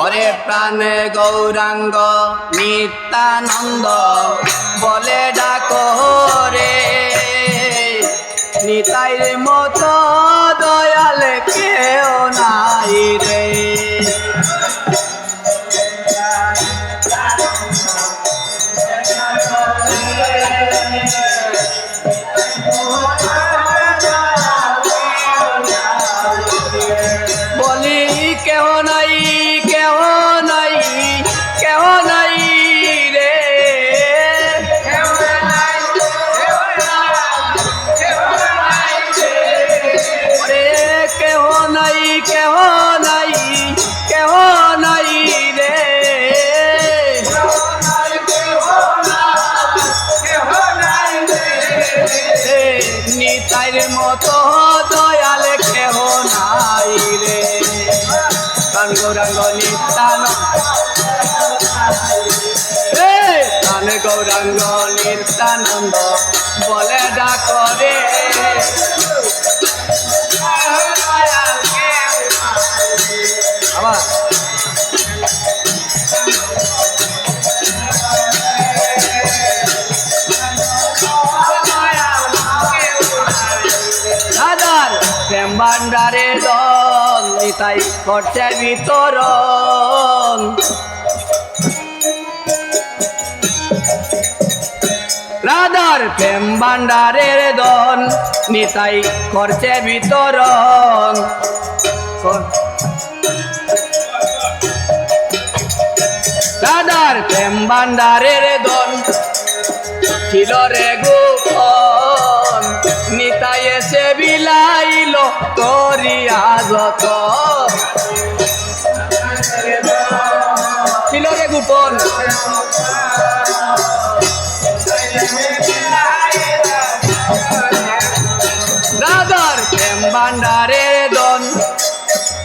হরে প্রাণে গৌরাঙ্গ নিত্যানন্দ বলে ডাকো রে। নিতাই মতো দয়াল কেউ নাই রে। গৌরাঙ্গ নিত্যানন্দ রে গৌরাঙ্গ নিত্যানন্দ বলে ডাকরে আবার প্রেম ভান্ডারে দল নিতাই করছে বিতরণ। রাধার প্রেম ভান্ডারের দন, নিতাই করছে বিতরণ। রাধার প্রেম ভান্ডারের দন, ছিল রে গোপন এসে বিলাইল করিয়া যত ছিল রে গোপন? রাধার প্রেম ভান্ডারের দন,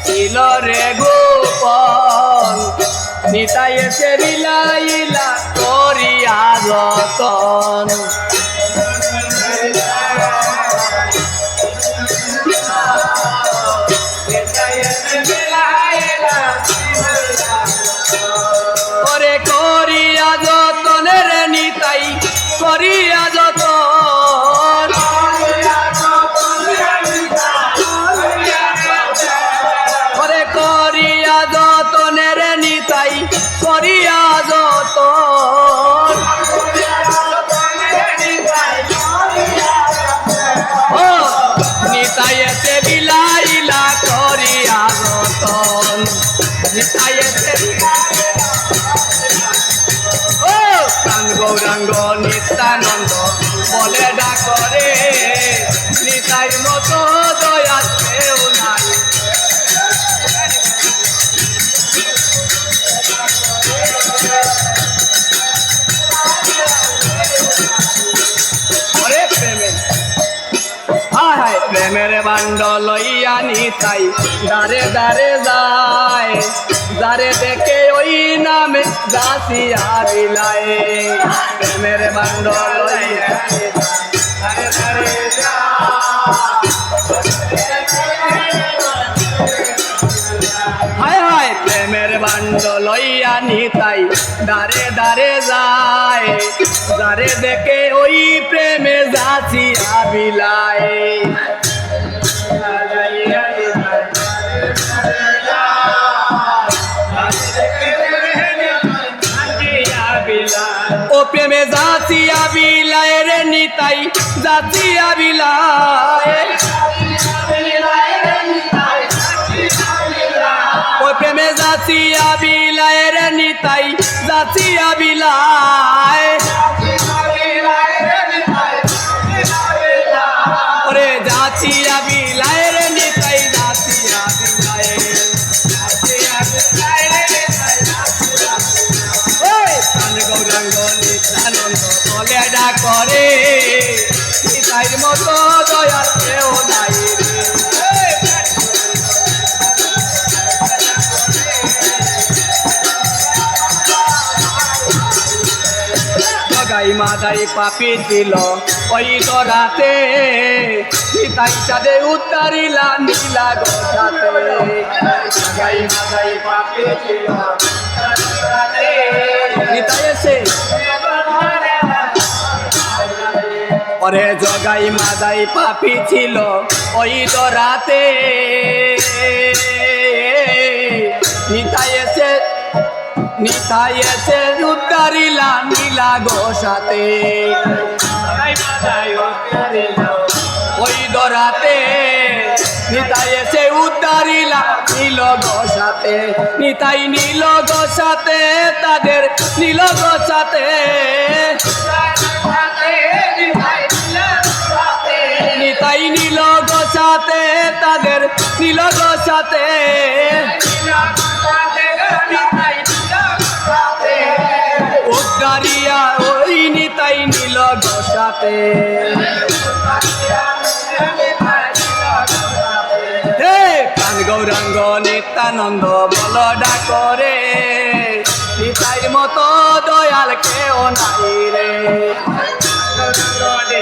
ছিল রে গোপন। নিতাই এসে বিলাইলা করিয়া যতন করিয়া যতন। ও নিতাই এতে বিলাইলা করিয়া যতন। নিতাই এতে ও কান গৌরাঙ্গ নিত্যানন্দ বলে ডাকরে। নিতাই মতো প্রেমের বান্ড লইয়া নিতাই দারে দারে যায় দারে দেখে ওই নামে দাসিয়া বিলায় প্রেমের বান্ড লইয়া দারে দারে হায় হায়, প্রেমের বান্ড লইয়া নিতাই দারে দারে যায় দারে দেখে ওই প্রেমে যাচ্ছি আবিলায় ও প্রেমে যাচ্ছি আবিলায় রে নিতাই, যাচ্ছি আবিলায়। ও প্রেমে যাচ্ছি আবিলায় রে নিতাই, যাচ্ছি আবিলায়। মাদাই পাপি ছিল। ওই দরাতে নিতাই চাঁদে উত্তারিলা নীলা গোসাতে গাই মাগাই পাপে দিল এসে পরে জগাই মাদাই পাপি ছিল। ওই দরাতে নিতাই এসে নিতাই এসে উত্তারিলা নীলা গোসাতে। ওই দরাতে নিতাই এসে উদ্ধারিলা নীল গোসাতে। নিতাই নীল গোসাতে তাদের নীল গোসাতে। নিতাই নীল গোসাতে তাদের নীল গোসাতে। গোসাতে হে প্রাণ গৌরাঙ্গ নিত্যানন্দ বল ডাকরে নিতাইর মতো দয়াল কেউ নাই রে। ওরে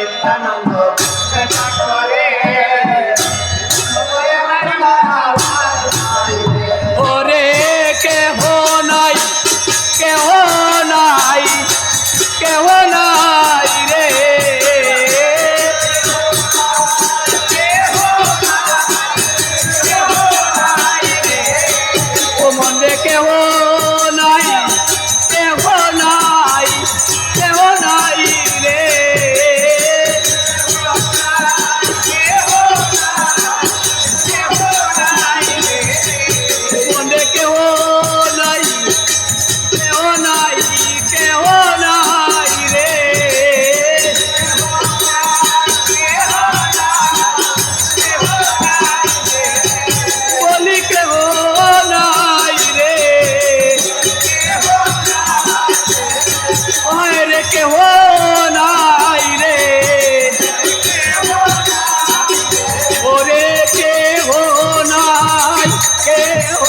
কে